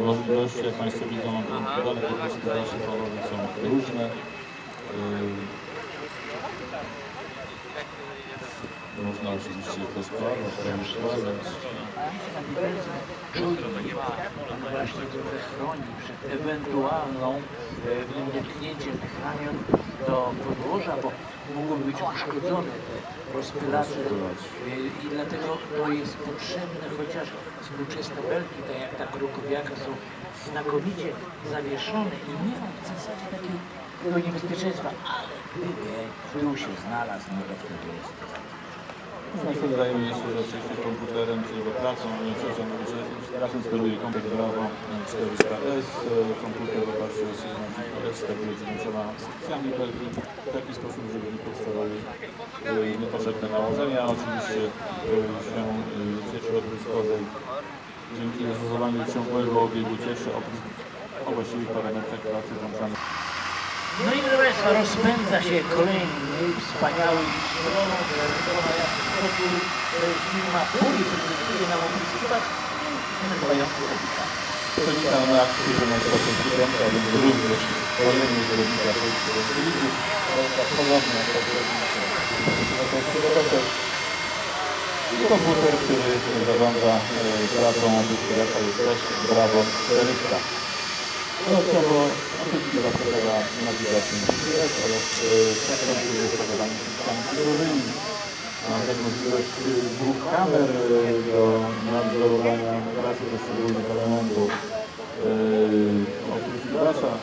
Możliwości, jak Państwo widzą, dalej po prostu dalsze kolory są różne. Yy, Można oczywiście to składać, to składać. właśnie które chroni przed ewentualną e, dotknięciem do podłoża, bo mogą być uszkodzone rozpylacze E, i dlatego to jest potrzebne, chociaż współczesne belki, tak jak ta krokowiaka są znakomicie zawieszone i nie ma w zasadzie takiego niebezpieczeństwa, ale gdyby był się znalazł, no to wtedy jest. Zajmuje się oczywiście komputerem, czyli pracą, nie że razem steruje komputer Bravo 400S, e, komputer oparty o system GPS, tak dziewięcioma sekcjami belki, w taki sposób, żeby nie powstawały e, niepotrzebne nałożenia. Oczywiście e, się e, cieczy odbryskowej dzięki zastosowaniu ciągłego obiegu cieczy o, właściwych parametrach pracy włączamy. No i proszę Państwa, rozpędza się kolejny wspaniały stronę, która jak w e, firma Puri prezentuje nam opryskiwać Technika na akcji, że na sposób studenta, więc również kolejny kierowników, ponownie jak to kierownica. I komputer, który zarządza pracą dyskretą jest też Bravo 400. Dodatkowo oczywiście zaproszona nawigacja GPS oraz jest stosowany systemami cyfrowymi. Mam też możliwość dwóch kamer do olha só.